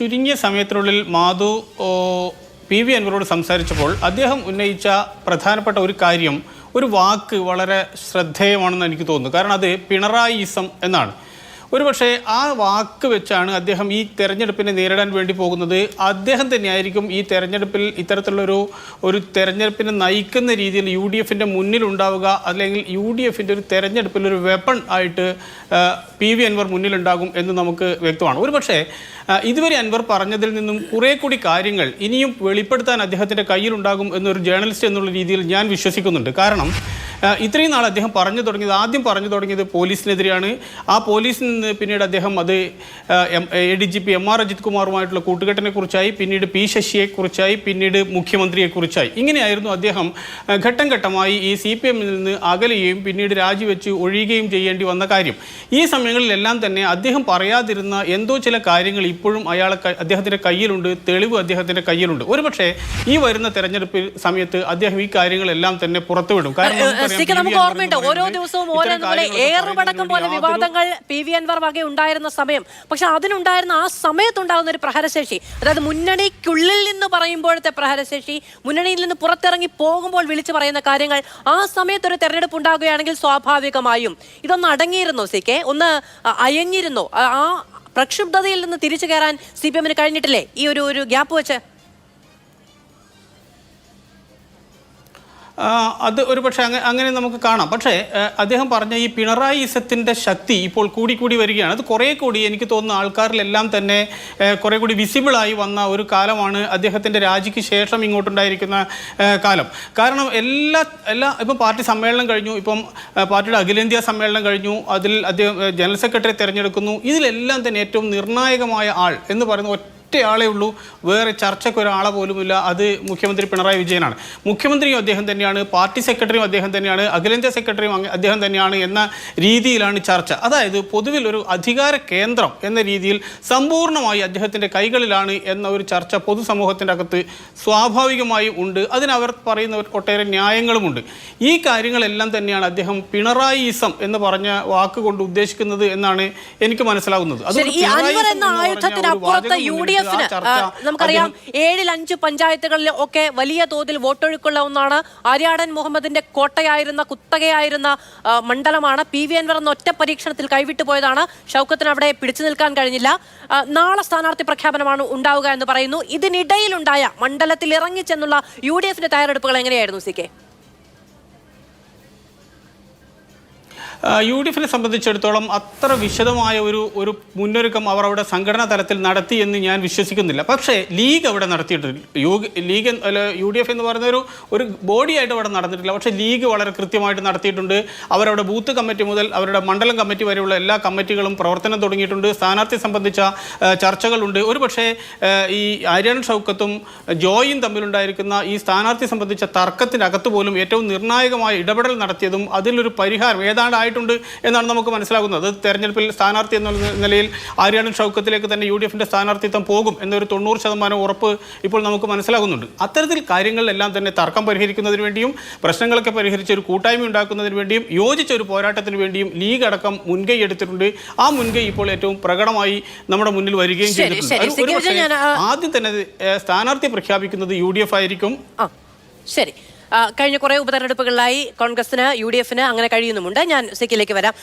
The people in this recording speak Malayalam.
ചുരുങ്ങിയ സമയത്തിനുള്ളിൽ മാധു പി വി അൻവറോട് സംസാരിച്ചപ്പോൾ അദ്ദേഹം ഉന്നയിച്ച പ്രധാനപ്പെട്ട ഒരു കാര്യം ഒരു വാക്ക് വളരെ ശ്രദ്ധേയമാണെന്ന് എനിക്ക് തോന്നുന്നു. കാരണം അത് പിണറായിസം എന്നാണ്. ഒരുപക്ഷെ ആ വാക്ക് വെച്ചാണ് അദ്ദേഹം ഈ തെരഞ്ഞെടുപ്പിനെ നേരിടാൻ വേണ്ടി പോകുന്നത്. അദ്ദേഹം തന്നെയായിരിക്കും ഈ തെരഞ്ഞെടുപ്പിൽ ഇത്തരത്തിലുള്ളൊരു ഒരു തെരഞ്ഞെടുപ്പിനെ നയിക്കുന്ന രീതിയിൽ യു ഡി എഫിന്റെ മുന്നിലുണ്ടാവുക അല്ലെങ്കിൽ യു ഡി എഫിന്റെ ഒരു തെരഞ്ഞെടുപ്പിൽ ഒരു വെപ്പൺ ആയിട്ട് പി വി അൻവർ മുന്നിലുണ്ടാകും എന്ന് നമുക്ക് വ്യക്തമാണ്. ഒരുപക്ഷെ ഇതുവരെ അൻവർ പറഞ്ഞതിൽ നിന്നും കുറേ കൂടി കാര്യങ്ങൾ ഇനിയും വെളിപ്പെടുത്താൻ അദ്ദേഹത്തിന്റെ കയ്യിലുണ്ടാകും എന്നൊരു ജേർണലിസ്റ്റ് എന്നുള്ള രീതിയിൽ ഞാൻ വിശ്വസിക്കുന്നുണ്ട്. കാരണം ഇത്രയും നാൾ അദ്ദേഹം പറഞ്ഞു തുടങ്ങിയത് ആദ്യം പറഞ്ഞു തുടങ്ങിയത് പോലീസിനെതിരെയാണ്. ആ പോലീസിൽ നിന്ന് പിന്നീട് അദ്ദേഹം അത് A D G P M R Ajith കുമാറുമായിട്ടുള്ള കൂട്ടുകെട്ടിനെ കുറിച്ചായി പിന്നീട് പി ശശിയെക്കുറിച്ചായി പിന്നീട് മുഖ്യമന്ത്രിയെക്കുറിച്ചായി. ഇങ്ങനെയായിരുന്നു അദ്ദേഹം ഘട്ടം ഘട്ടമായി ഈ സി പി എമ്മിൽ നിന്ന് അകലുകയും പിന്നീട് രാജിവെച്ച് ഒഴിയുകയും ചെയ്യേണ്ടി വന്ന കാര്യം. ഈ സമയങ്ങളിലെല്ലാം തന്നെ അദ്ദേഹം പറയാതിരുന്ന എന്തോ ചില കാര്യങ്ങൾ ഇപ്പോഴും അയാളെ അദ്ദേഹത്തിന്റെ കയ്യിലുണ്ട് തെളിവ് അദ്ദേഹത്തിന്റെ കയ്യിലുണ്ട്. ഒരുപക്ഷെ ഈ വരുന്ന തെരഞ്ഞെടുപ്പ് സമയത്ത് അദ്ദേഹം ഈ കാര്യങ്ങളെല്ലാം തന്നെ പുറത്തുവിടും. കാരണം പി. നമുക്ക് ഓർമ്മയുണ്ട്. ഓരോ ദിവസവും ഓരോ നമ്മളെ ഏറുപടക്കം പോലെ വിവാദങ്ങൾ പി വി അൻവർ വക ഉണ്ടായിരുന്ന സമയം. പക്ഷെ അതിനുണ്ടായിരുന്ന ആ സമയത്തുണ്ടാകുന്ന ഒരു പ്രഹരശേഷി അതായത് മുന്നണിക്കുള്ളിൽ നിന്ന് പറയുമ്പോഴത്തെ പ്രഹരശേഷി മുന്നണിയിൽ നിന്ന് പുറത്തിറങ്ങി പോകുമ്പോൾ വിളിച്ചു പറയുന്ന കാര്യങ്ങൾ ആ സമയത്ത് ഒരു തെരഞ്ഞെടുപ്പ് ഉണ്ടാകുകയാണെങ്കിൽ സ്വാഭാവികമായും. ഇതൊന്ന് അടങ്ങിയിരുന്നോ സി കെ? ഒന്ന് അയഞ്ഞിരുന്നോ? ആ- ആ പ്രക്ഷുബ്ധതയിൽ നിന്ന് തിരിച്ചു കയറാൻ സി പി എമ്മിന് കഴിഞ്ഞിട്ടില്ലേ? ഈ ഒരു ഒരു ഗ്യാപ്പ് വെച്ച്. അത് ഒരു പക്ഷേ അങ്ങനെ അങ്ങനെ നമുക്ക് കാണാം. പക്ഷേ അദ്ദേഹം പറഞ്ഞ ഈ പിണറായി ഇസത്തിന്റെ ശക്തി ഇപ്പോൾ കൂടി കൂടി വരികയാണ്. അത് കുറേ കൂടി എനിക്ക് തോന്നുന്ന ആൾക്കാരിലെല്ലാം തന്നെ കുറേ കൂടി വിസിബിളായി വന്ന ഒരു കാലമാണ് അദ്ദേഹത്തിന്റെ രാജിക്ക് ശേഷം ഇങ്ങോട്ടുണ്ടായിരിക്കുന്ന കാലം. കാരണം എല്ലാ എല്ലാ ഇപ്പം പാർട്ടി സമ്മേളനം കഴിഞ്ഞു. ഇപ്പം പാർട്ടിയുടെ അഖിലേന്ത്യാ സമ്മേളനം കഴിഞ്ഞു. അതിൽ അദ്ദേഹം ജനറൽ സെക്രട്ടറി തിരഞ്ഞെടുക്കുന്നു. ഇതിലെല്ലാം തന്നെ ഏറ്റവും നിർണായകമായ ആൾ എന്ന് പറയുന്ന ഒറ്റയാളേ ഉള്ളൂ. വേറെ ചർച്ചയ്ക്ക് ഒരാളെ പോലുമില്ല. അത് മുഖ്യമന്ത്രി പിണറായി വിജയനാണ്. മുഖ്യമന്ത്രിയും അദ്ദേഹം തന്നെയാണ്. പാർട്ടി സെക്രട്ടറിയും അദ്ദേഹം തന്നെയാണ്. അഖിലേന്ത്യാ സെക്രട്ടറിയും അദ്ദേഹം തന്നെയാണ് എന്ന രീതിയിലാണ് ചർച്ച. അതായത് പൊതുവിൽ ഒരു അധികാര കേന്ദ്രം എന്ന രീതിയിൽ സമ്പൂർണമായി അദ്ദേഹത്തിന്റെ കൈകളിലാണ് എന്ന ഒരു ചർച്ച പൊതുസമൂഹത്തിന്റെ അകത്ത് സ്വാഭാവികമായി ഉണ്ട്. അതിനവർ പറയുന്ന ഒട്ടേറെ ന്യായങ്ങളുമുണ്ട്. ഈ കാര്യങ്ങളെല്ലാം തന്നെയാണ് അദ്ദേഹം പിണറായിസം എന്ന് പറഞ്ഞ വാക്കുകൊണ്ട് ഉദ്ദേശിക്കുന്നത് എന്നാണ് എനിക്ക് മനസ്സിലാകുന്നത് ശരി എഫിന് നമുക്കറിയാം ഏഴിൽ അഞ്ച് പഞ്ചായത്തുകളിൽ ഒക്കെ വലിയ തോതിൽ വോട്ടൊഴുക്കുള്ള ഒന്നാണ്. ആര്യാടൻ മുഹമ്മദിന്റെ കോട്ടയായിരുന്ന കുത്തകയായിരുന്ന മണ്ഡലമാണ്. പി വി അൻവർ എന്ന ഒറ്റ പരീക്ഷണത്തിൽ കൈവിട്ടു പോയതാണ്. ഷൗക്കത്തിന് അവിടെ പിടിച്ചു നിൽക്കാൻ കഴിഞ്ഞില്ല. നാളെ സ്ഥാനാർത്ഥി പ്രഖ്യാപനമാണ് ഉണ്ടാവുക എന്ന് പറയുന്നു. ഇതിനിടയിലുണ്ടായ മണ്ഡലത്തിൽ ഇറങ്ങിച്ചെന്നുള്ള യു ഡി എഫിന്റെ തയ്യാറെടുപ്പുകൾ എങ്ങനെയായിരുന്നു സി കെ? യു ഡി എഫിനെ സംബന്ധിച്ചിടത്തോളം അത്ര വിശദമായ ഒരു ഒരു മുന്നൊരുക്കം അവർ അവിടെ സംഘടനാ തലത്തിൽ നടത്തി എന്ന് ഞാൻ വിശ്വസിക്കുന്നില്ല. പക്ഷേ ലീഗ് അവിടെ നടത്തിയിട്ടില്ല യു ലീഗ് അല്ല യു ഡി എഫ് എന്ന് പറയുന്ന ഒരു ഒരു ബോഡിയായിട്ട് അവിടെ നടന്നിട്ടില്ല. പക്ഷേ ലീഗ് വളരെ കൃത്യമായിട്ട് നടത്തിയിട്ടുണ്ട്. അവരവിടെ ബൂത്ത് കമ്മിറ്റി മുതൽ അവരുടെ മണ്ഡലം കമ്മിറ്റി വരെയുള്ള എല്ലാ കമ്മിറ്റികളും പ്രവർത്തനം തുടങ്ങിയിട്ടുണ്ട്. സ്ഥാനാർത്ഥി സംബന്ധിച്ച ചർച്ചകളുണ്ട്. ഒരു പക്ഷേ ആ, ഈ ആര്യാൻ ഷൗക്കത്തും ജോയും തമ്മിലുണ്ടായിരിക്കുന്ന ഈ സ്ഥാനാർത്ഥി സംബന്ധിച്ച തർക്കത്തിനകത്ത് പോലും ഏറ്റവും നിർണായകമായ ഇടപെടൽ നടത്തിയതും അതിലൊരു പരിഹാരം ഏതാണ്ട് ആയിട്ടുണ്ട് എന്നാണ് നമുക്ക് മനസ്സിലാകുന്നത്. അത് തെരഞ്ഞെടുപ്പിൽ സ്ഥാനാർത്ഥി എന്ന നിലയിൽ ആര്യാണൻ ഷൗക്കത്തിലേക്ക് തന്നെ യു ഡി എഫിന്റെ സ്ഥാനാർത്ഥിത്വം പോകും എന്നൊരു തൊണ്ണൂറ് ശതമാനം ഉറപ്പ് ഇപ്പോൾ നമുക്ക് മനസ്സിലാകുന്നുണ്ട്. അത്തരത്തിൽ കാര്യങ്ങളിലെല്ലാം തന്നെ തർക്കം പരിഹരിക്കുന്നതിന് വേണ്ടിയും പ്രശ്നങ്ങളൊക്കെ പരിഹരിച്ച് ഒരു കൂട്ടായ്മ ഉണ്ടാക്കുന്നതിന് വേണ്ടിയും യോജിച്ച ഒരു പോരാട്ടത്തിന് വേണ്ടിയും ലീഗ് അടക്കം മുൻകൈ എടുത്തിട്ടുണ്ട്. ആ മുൻകൈ ഇപ്പോൾ ഏറ്റവും പ്രകടമായി നമ്മുടെ മുന്നിൽ വരികയും ചെയ്തിട്ടുണ്ട്. ആദ്യം തന്നെ സ്ഥാനാർത്ഥി പ്രഖ്യാപിക്കുന്നത് യു ഡി എഫ് ആയിരിക്കും. ശരി. കഴിഞ്ഞ കുറേ ഉപതെരഞ്ഞെടുപ്പുകളിലായി കോൺഗ്രസിന് യു ഡി എഫിന് അങ്ങനെ കഴിയുന്നുമുണ്ട്. ഞാൻ സിക്കിലേക്ക് വരാം.